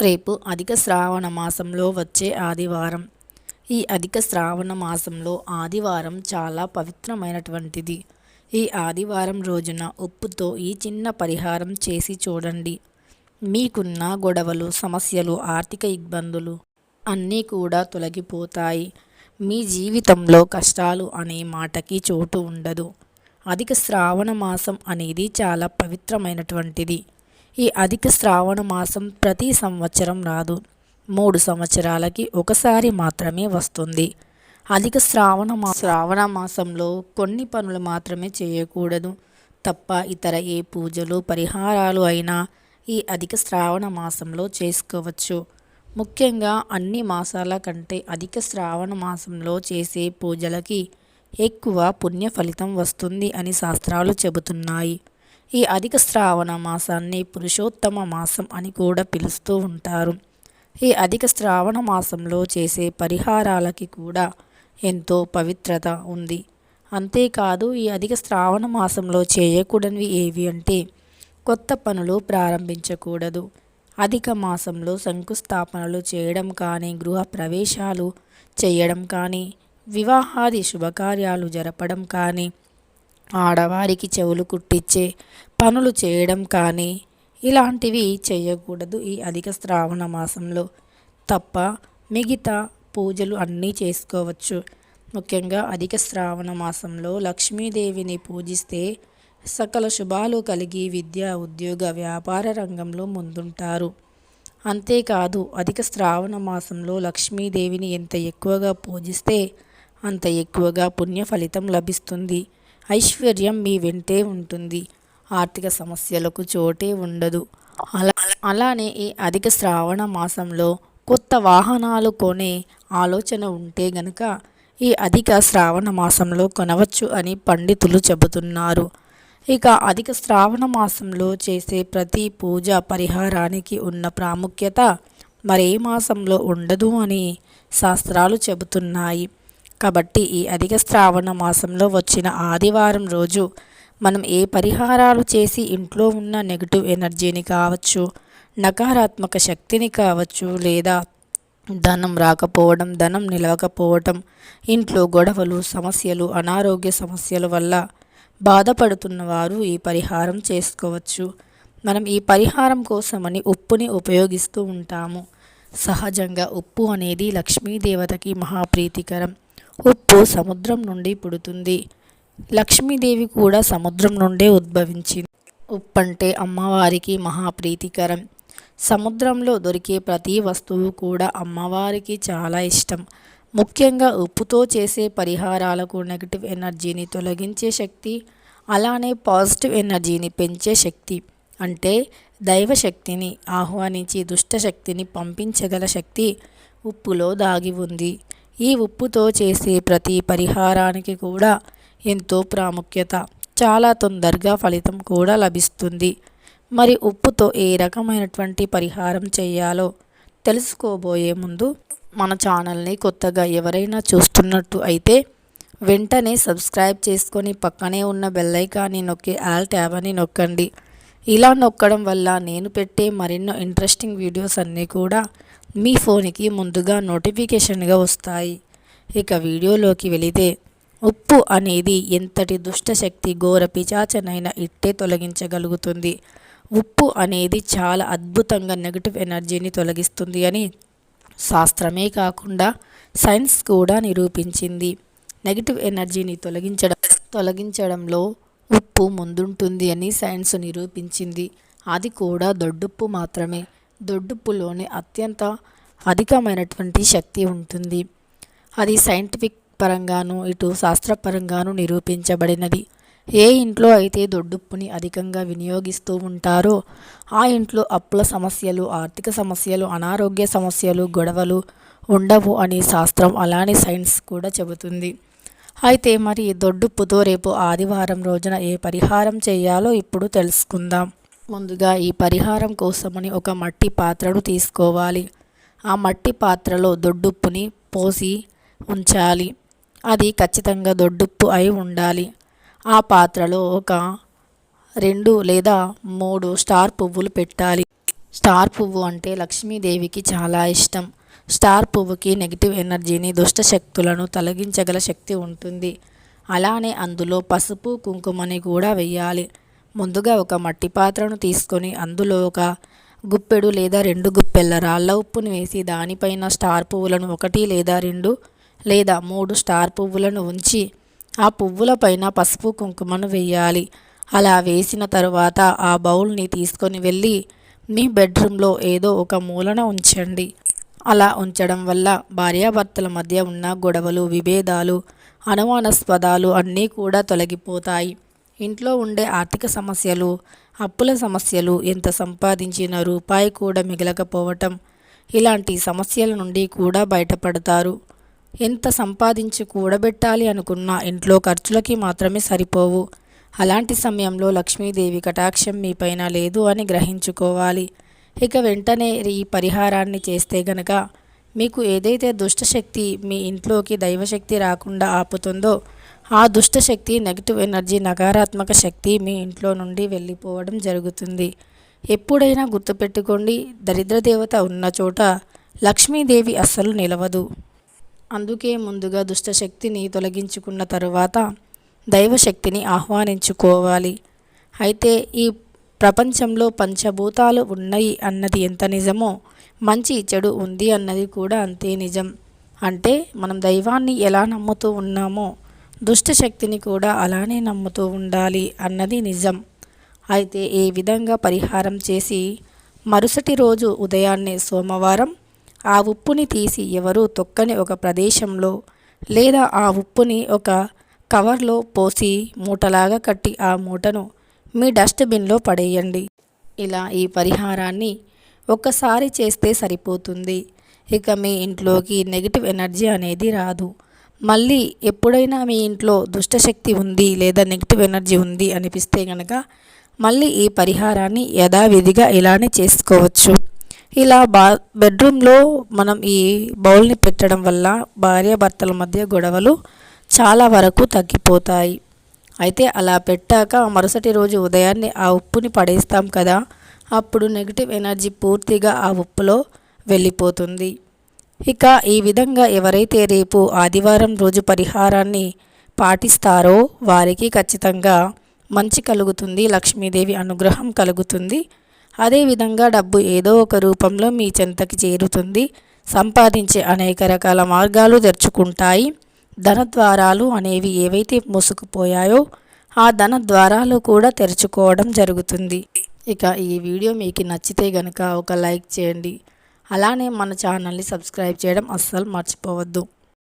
రేపు అధిక శ్రావణ మాసంలో వచ్చే ఆదివారం. ఈ అధిక శ్రావణ మాసంలో ఆదివారం చాలా పవిత్రమైనటువంటిది. ఈ ఆదివారం రోజున ఉప్పుతో ఈ చిన్న పరిహారం చేసి చూడండి. మీకున్న గొడవలు సమస్యలు ఆర్థిక ఇబ్బందులు అన్నీ కూడా తొలగిపోతాయి. మీ జీవితంలో కష్టాలు అనే మాటకి చోటు ఉండదు. అధిక శ్రావణ మాసం అనేది చాలా పవిత్రమైనటువంటిది. ఈ అధిక శ్రావణ మాసం ప్రతి సంవత్సరం రాదు. మూడు సంవత్సరాలకి ఒకసారి మాత్రమే వస్తుంది. అధిక శ్రావణ మా శ్రావణ మాసంలో కొన్ని పనులు మాత్రమే చేయకూడదు. తప్ప ఇతర ఏ పూజలు పరిహారాలు అయినా ఈ అధిక శ్రావణ మాసంలో చేసుకోవచ్చు. ముఖ్యంగా అన్ని మాసాల కంటే అధిక శ్రావణ మాసంలో చేసే పూజలకి ఎక్కువ పుణ్య ఫలితం వస్తుంది అని శాస్త్రాలు చెబుతున్నాయి. ఈ అధిక శ్రావణ మాసాన్ని పురుషోత్తమ మాసం అని కూడా పిలుస్తూ ఉంటారు. ఈ అధిక శ్రావణ మాసంలో చేసే పరిహారాలకి కూడా ఎంతో పవిత్రత ఉంది. అంతేకాదు ఈ అధిక శ్రావణ మాసంలో చేయకూడనివి ఏవి అంటే కొత్త పనులు ప్రారంభించకూడదు. అధిక మాసంలో శంకుస్థాపనలు చేయడం కానీ గృహ ప్రవేశాలు చేయడం కానీ వివాహాది శుభకార్యాలు జరపడం కానీ ఆడవారికి చెవులు కుట్టించే పనులు చేయడం కానీ ఇలాంటివి చేయకూడదు ఈ అధిక శ్రావణ మాసంలో. తప్ప మిగతా పూజలు అన్నీ చేసుకోవచ్చు. ముఖ్యంగా అధిక శ్రావణ మాసంలో లక్ష్మీదేవిని పూజిస్తే సకల శుభాలు కలిగి విద్య ఉద్యోగ వ్యాపార రంగంలో ముందుంటారు. అంతేకాదు అధిక శ్రావణ మాసంలో లక్ష్మీదేవిని ఎంత ఎక్కువగా పూజిస్తే అంత ఎక్కువగా పుణ్య ఫలితం లభిస్తుంది. ఐశ్వర్యం మీ వెంటే ఉంటుంది. ఆర్థిక సమస్యలకు చోటే ఉండదు. అలా అలానే ఈ అధిక శ్రావణ మాసంలో కొత్త వాహనాలు కొనే ఆలోచన ఉంటే గనక ఈ అధిక శ్రావణ మాసంలో కొనవచ్చు అని పండితులు చెబుతున్నారు. ఇక అధిక శ్రావణ మాసంలో చేసే ప్రతి పూజ పరిహారానికి ఉన్న ప్రాముఖ్యత మరే మాసంలో ఉండదు అని శాస్త్రాలు చెబుతున్నాయి. కాబట్టి ఈ అధిక శ్రావణ మాసంలో వచ్చిన ఆదివారం రోజు మనం ఏ పరిహారాలు చేసి ఇంట్లో ఉన్న నెగిటివ్ ఎనర్జీని కావచ్చు నకారాత్మక శక్తిని కావచ్చు లేదా ధనం రాకపోవడం ధనం నిలవకపోవటం ఇంట్లో గొడవలు సమస్యలు అనారోగ్య సమస్యల వల్ల బాధపడుతున్న వారు ఈ పరిహారం చేసుకోవచ్చు. మనం ఈ పరిహారం కోసమని ఉప్పుని ఉపయోగిస్తూ ఉంటాము. సహజంగా ఉప్పు అనేది లక్ష్మీదేవతకి మహాప్రీతికరం. ఉప్పు సముద్రం నుండి పుడుతుంది. లక్ష్మీదేవి కూడా సముద్రం నుండే ఉద్భవించింది. ఉప్పు అంటే అమ్మవారికి మహాప్రీతికరం. సముద్రంలో దొరికే ప్రతి వస్తువు కూడా అమ్మవారికి చాలా ఇష్టం. ముఖ్యంగా ఉప్పుతో చేసే పరిహారాలకు నెగిటివ్ ఎనర్జీని తొలగించే శక్తి అలానే పాజిటివ్ ఎనర్జీని పెంచే శక్తి అంటే దైవశక్తిని ఆహ్వానించి దుష్టశక్తిని పంపించగల శక్తి ఉప్పులో దాగి ఉంది. ఈ ఉప్పుతో చేసే ప్రతి పరిహారానికి కూడా ఎంతో ప్రాముఖ్యత చాలా తొందరగా ఫలితం కూడా లభిస్తుంది. మరి ఉప్పుతో ఏ రకమైనటువంటి పరిహారం చేయాలో తెలుసుకోబోయే ముందు మన ఛానల్ని కొత్తగా ఎవరైనా చూస్తున్నట్టు అయితే వెంటనే సబ్స్క్రైబ్ చేసుకొని పక్కనే ఉన్న బెల్లైకాన్ని నొక్కి ఆల్ ట్యాబ్ అని నొక్కండి. ఇలా నొక్కడం వల్ల నేను పెట్టే మరెన్నో ఇంట్రెస్టింగ్ వీడియోస్ అన్నీ కూడా మీ ఫోన్కి ముందుగా నోటిఫికేషన్గా వస్తాయి. ఇక వీడియోలోకి వెళితే ఉప్పు అనేది ఎంతటి దుష్టశక్తి ఘోర పిచాచనైనా ఇట్టే తొలగించగలుగుతుంది. ఉప్పు అనేది చాలా అద్భుతంగా నెగిటివ్ ఎనర్జీని తొలగిస్తుంది అని శాస్త్రమే కాకుండా సైన్స్ కూడా నిరూపించింది. నెగిటివ్ ఎనర్జీని తొలగించడం తొలగించడంలో ఉప్పు ముందుంటుంది అని సైన్స్ నిరూపించింది. అది కూడా దొడ్డుప్పు మాత్రమే. దొడ్డుప్పులోనే అత్యంత అధికమైనటువంటి శక్తి ఉంటుంది. అది సైంటిఫిక్ పరంగాను ఇటు శాస్త్రపరంగాను నిరూపించబడినది. ఏ ఇంట్లో అయితే దొడ్డుప్పుని అధికంగా వినియోగిస్తూ ఉంటారో ఆ ఇంట్లో అప్పుల సమస్యలు ఆర్థిక సమస్యలు అనారోగ్య సమస్యలు గొడవలు ఉండవు అని శాస్త్రం అలానే సైన్స్ కూడా చెబుతుంది. అయితే మరి దొడ్డుప్పుతో రేపు ఆదివారం రోజున ఏ పరిహారం చేయాలో ఇప్పుడు తెలుసుకుందాం. ముందుగా ఈ పరిహారం కోసమని ఒక మట్టి పాత్రను తీసుకోవాలి. ఆ మట్టి పాత్రలో దొడ్డుప్పుని పోసి ఉంచాలి. అది ఖచ్చితంగా దొడ్డుప్పు అయి ఉండాలి. ఆ పాత్రలో ఒక రెండు లేదా మూడు స్టార్ పువ్వులు పెట్టాలి. స్టార్ పువ్వు అంటే లక్ష్మీదేవికి చాలా ఇష్టం. స్టార్ పువ్వుకి నెగిటివ్ ఎనర్జీని దుష్ట శక్తులను తొలగించగల శక్తి ఉంటుంది. అలానే అందులో పసుపు కుంకుమని కూడా వెయ్యాలి. ముందుగా ఒక మట్టి పాత్రను తీసుకొని అందులో ఒక గుప్పెడు లేదా రెండు గుప్పెళ్ళ రాళ్ళ ఉప్పును వేసి దానిపైన స్టార్ పువ్వులను ఒకటి లేదా రెండు లేదా మూడు స్టార్ పువ్వులను ఉంచి ఆ పువ్వుల పైన పసుపు కుంకుమను వేయాలి అలా వేసిన తరువాత ఆ బౌల్ని తీసుకొని వెళ్ళి మీ బెడ్రూమ్లో ఏదో ఒక మూలన ఉంచండి. అలా ఉంచడం వల్ల భార్యాభర్తల మధ్య ఉన్న గొడవలు విభేదాలు అనుమానాస్పదాలు అన్నీ కూడా తొలగిపోతాయి. ఇంట్లో ఉండే ఆర్థిక సమస్యలు అప్పుల సమస్యలు ఎంత సంపాదించిన రూపాయి కూడా మిగలకపోవటం ఇలాంటి సమస్యల నుండి కూడా బయటపడతారు. ఎంత సంపాదించి కూడబెట్టాలి అనుకున్నా ఇంట్లో ఖర్చులకి మాత్రమే సరిపోవు. అలాంటి సమయంలో లక్ష్మీదేవి కటాక్షం మీపైన లేదు అని గ్రహించుకోవాలి. ఇక వెంటనే ఈ పరిహారాన్ని చేస్తే గనక మీకు ఏదైతే దుష్టశక్తి మీ ఇంట్లోకి దైవశక్తి రాకుండా ఆపుతుందో ఆ దుష్టశక్తి నెగిటివ్ ఎనర్జీ నకారాత్మక శక్తి మీ ఇంట్లో నుండి వెళ్ళిపోవడం జరుగుతుంది. ఎప్పుడైనా గుర్తుపెట్టుకోండి దరిద్ర దేవత ఉన్న చోట లక్ష్మీదేవి అస్సలు నిలవదు. అందుకే ముందుగా దుష్టశక్తిని తొలగించుకున్న తరువాత దైవశక్తిని ఆహ్వానించుకోవాలి. అయితే ఈ ప్రపంచంలో పంచభూతాలు ఉన్నాయి అన్నది ఎంత నిజమో మంచి చెడు ఉంది అన్నది కూడా అంతే నిజం. అంటే మనం దైవాన్ని ఎలా నమ్ముతూ ఉన్నామో దుష్టశక్తిని కూడా అలానే నమ్ముతూ ఉండాలి అన్నది నిజం. అయితే ఏ విధంగా పరిహారం చేసి మరుసటి రోజు ఉదయాన్నే సోమవారం ఆ ఉప్పుని తీసి ఎవరూ తొక్కని ఒక ప్రదేశంలో లేదా ఆ ఉప్పుని ఒక కవర్లో పోసి మూటలాగా కట్టి ఆ మూటను మీ డస్ట్బిన్లో పడేయండి. ఇలా ఈ పరిహారాన్ని ఒక్కసారి చేస్తే సరిపోతుంది. ఇక మీ ఇంట్లోకి నెగిటివ్ ఎనర్జీ అనేది రాదు. మళ్ళీ ఎప్పుడైనా మీ ఇంట్లో దుష్టశక్తి ఉంది లేదా నెగిటివ్ ఎనర్జీ ఉంది అనిపిస్తే కనుక మళ్ళీ ఈ పరిహారాన్ని యథావిధిగా ఇలానే చేసుకోవచ్చు. ఇలా బా బెడ్రూమ్లో మనం ఈ బౌల్ని పెట్టడం వల్ల భార్యాభర్తల మధ్య గొడవలు చాలా వరకు తగ్గిపోతాయి. అయితే అలా పెట్టాక మరుసటి రోజు ఉదయాన్నే ఆ ఉప్పుని పడేస్తాం కదా అప్పుడు నెగిటివ్ ఎనర్జీ పూర్తిగా ఆ ఉప్పులో వెళ్ళిపోతుంది. ఇక ఈ విధంగా ఎవరైతే రేపు ఆదివారం రోజు పరిహారాన్ని పాటిస్తారో వారికి ఖచ్చితంగా మంచి కలుగుతుంది లక్ష్మీదేవి అనుగ్రహం కలుగుతుంది. అదేవిధంగా డబ్బు ఏదో ఒక రూపంలో మీ చెంతకి చేరుతుంది సంపాదించే అనేక రకాల మార్గాలు తెరుచుకుంటాయి ధన ద్వారాలు అనేవి ఏవైతే మూసుకుపోయాయో ఆ ధన ద్వారాలు కూడా తెరుచుకోవడం జరుగుతుంది. ఇక ఈ వీడియో మీకు నచ్చితే గనుక ఒక లైక్ చేయండి. అలానే మన ఛానల్ని సబ్స్క్రైబ్ చేయడం అస్సలు మర్చిపోవద్దు.